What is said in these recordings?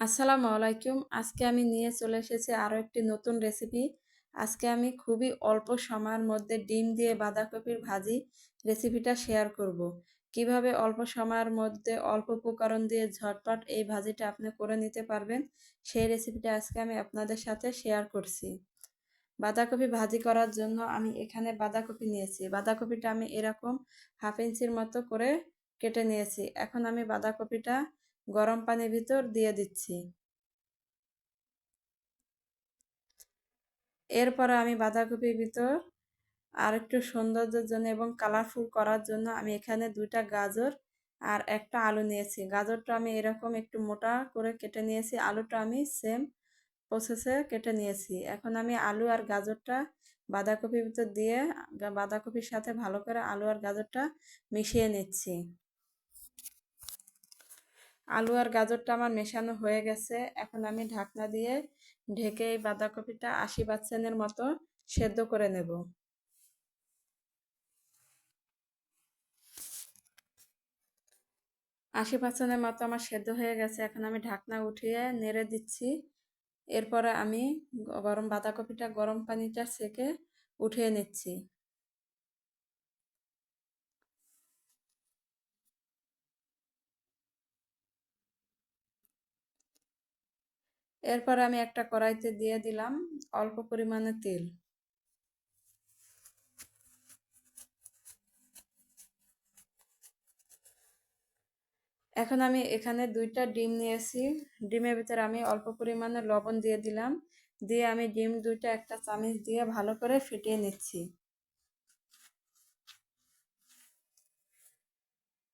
আসসালামু আলাইকুম। আজকে আমি নিয়ে চলে এসেছি আরও একটি নতুন রেসিপি আজকে আমি খুবই অল্প সময়ের মধ্যে ডিম দিয়ে বাঁধাকপির ভাজি রেসিপিটা শেয়ার করব। কীভাবে অল্প সময়ের মধ্যে অল্প উপকরণ দিয়ে ঝটপট এই ভাজিটা আপনি করে নিতে পারবেন, সেই রেসিপিটা আজকে আমি আপনাদের সাথে শেয়ার করছি। বাঁধাকপি ভাজি করার জন্য আমি এখানে বাঁধাকপি নিয়েছি। বাঁধাকপিটা আমি এরকম হাফ ইঞ্চির মতো করে কেটে নিয়েছি। এখন আমি বাঁধাকপিটা গরম পানির ভিতর দিয়ে দিচ্ছি। এরপরে আমি বাঁধাকপির ভিতর আর একটু সৌন্দর্যের জন্য এবং কালারফুল করার জন্য আমি এখানে দুইটা গাজর আর একটা আলু নিয়েছি। গাজরটা আমি এরকম একটু মোটা করে কেটে নিয়েছি। আলুটা আমি সেম প্রসেসে কেটে নিয়েছি। এখন আমি আলু আর গাজরটা বাঁধাকপির ভিতর দিয়ে, বাঁধাকপির সাথে ভালো করে আলু আর গাজরটা মিশিয়ে নিচ্ছি। আলু আর গাজরটা আমার মেশানো হয়ে গেছে। এখন আমি ঢাকনা দিয়ে ঢেকে এই বাঁধাকপিটা আশি পার্সেন্টের মতো সেদ্ধ করে নেব। আশি পার্সেন্টের মতো আমার সেদ্ধ হয়ে গেছে। এখন আমি ঢাকনা উঠিয়ে নেড়ে দিচ্ছি। এরপরে আমি গরম বাঁধাকপিটা গরম পানিটা সেকে উঠিয়ে নিচ্ছি। এরপর আমি একটা কড়াইতে দিয়ে দিলাম অল্প পরিমাণে তেল। এখন আমি এখানে দুইটা ডিম নিয়েছি। ডিমের ভিতরে আমি অল্প পরিমাণে লবণ দিয়ে দিলাম। দিয়ে আমি ডিম দুইটা একটা চামচ দিয়ে ভালো করে ফিটিয়ে নিচ্ছি।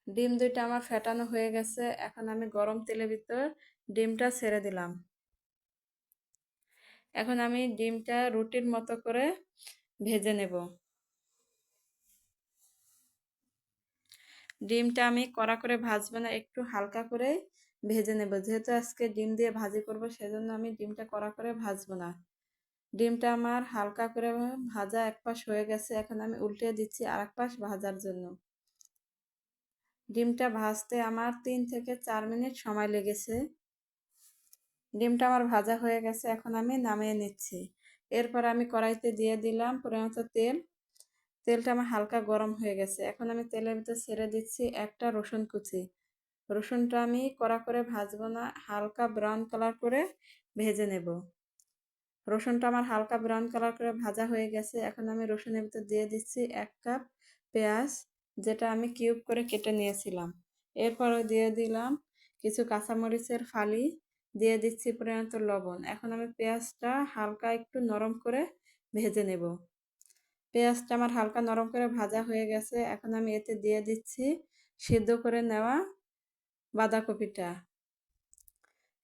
ডিম দুইটা আমার ফেটানো হয়ে গেছে। এখন আমি গরম তেলের ভিতর ডিমটা ছেড়ে দিলাম। এখন আমি ডিমটা রুটির মতো করে ভেজে নেব। ডিমটা আমি কড়া করে ভাজবো না, একটু হালকা করে ভেজে নেব। যেহেতু আজকে ডিম দিয়ে ভাজি করব, সেজন্য আমি ডিমটা কড়া করে ভাজবো না। ডিমটা আমার হালকা করে ভাজা এক পাশ হয়ে গেছে, এখন আমি উল্টে দিচ্ছি আর এক পাশ ভাজার জন্য। ডিমটা ভাজতে আমার তিন থেকে চার মিনিট সময় লেগেছে। ডিমটা আমার ভাজা হয়ে গেছে, এখন আমি নামিয়ে নিচ্ছি। এরপর আমি কড়াইতে দিয়ে দিলাম পরিণত তেল। তেলটা আমার হালকা গরম হয়ে গেছে। এখন আমি তেলের ভিতরে ছেড়ে দিচ্ছি একটা রসুন কুচি। রসুনটা আমি কড়া করে ভাজবো না, হালকা ব্রাউন কালার করে ভেজে নেব। রসুনটা আমার হালকা ব্রাউন কালার করে ভাজা হয়ে গেছে। এখন আমি রসুনের ভিতর দিয়ে দিচ্ছি এক কাপ পেঁয়াজ, যেটা আমি কিউব করে কেটে নিয়েছিলাম। এরপরে দিয়ে দিলাম কিছু কাঁচামরিচের ফালি দিয়ে দিচ্ছি পরিণত লবণ। এখন আমি পেঁয়াজটা হালকা একটু নরম করে ভেজে নেব। পেঁয়াজটা আমার হালকা নরম করে ভাজা হয়ে গেছে। এখন আমি এতে দিয়ে দিচ্ছি সিদ্ধ করে নেওয়া বাঁধাকপিটা।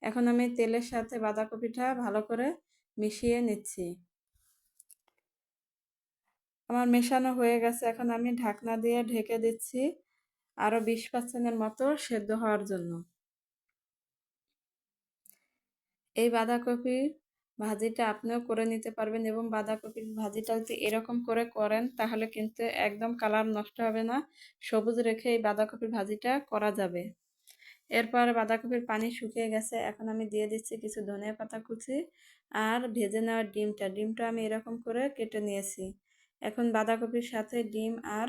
এখন আমি তেলের সাথে বাঁধাকপিটা ভালো করে মিশিয়ে নিচ্ছি। আমার মেশানো হয়ে গেছে। এখন আমি ঢাকনা দিয়ে ঢেকে দিচ্ছি আরও বিশ পার্সেন্টের মতো সেদ্ধ হওয়ার জন্য। এই বাঁধাকপির ভাজিটা আপনিও করে নিতে পারবেন এবং বাঁধাকপির ভাজিটা যদি এরকম করে করেন, তাহলে কিন্তু একদম কালার নষ্ট হবে না। সবুজ রেখে এই বাঁধাকপির ভাজিটা করা যাবে। এরপর বাঁধাকপির পানি শুকিয়ে গেছে, এখন আমি দিয়ে দিচ্ছি কিছু ধনিয়া পাতা কুচি আর ভেজে নেওয়া ডিমটা। ডিমটা আমি এরকম করে কেটে নিয়েছি। এখন বাঁধাকপির সাথে ডিম আর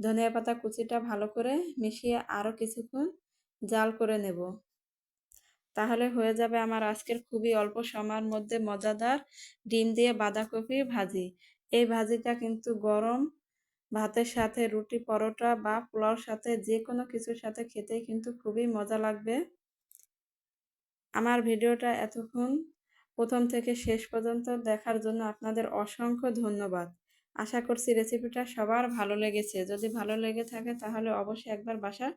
ধনিয়া পাতা কুচিটা ভালো করে মিশিয়ে আরও কিছুক্ষণ জাল করে নেব। তাহলে হয়ে যাবে আমার আজকের খুবই অল্প সময়ের মধ্যে মজাদার ডিম দিয়ে বাঁধাকপি ভাজি। এই ভাজিটা কিন্তু গরম, ভাতের সাথে রুটি, পরোটা বা পোলাওর সাথে যে কোনো কিছুর সাথে খেতে কিন্তু খুবই মজা লাগবে। আমার ভিডিওটা এতক্ষণ প্রথম থেকে শেষ পর্যন্ত দেখার জন্য আপনাদের অসংখ্য ধন্যবাদ। আশা করছি রেসিপিটা সবার ভালো লেগেছে। যদি ভালো লেগে থাকে তাহলে অবশ্যই একবার বাসা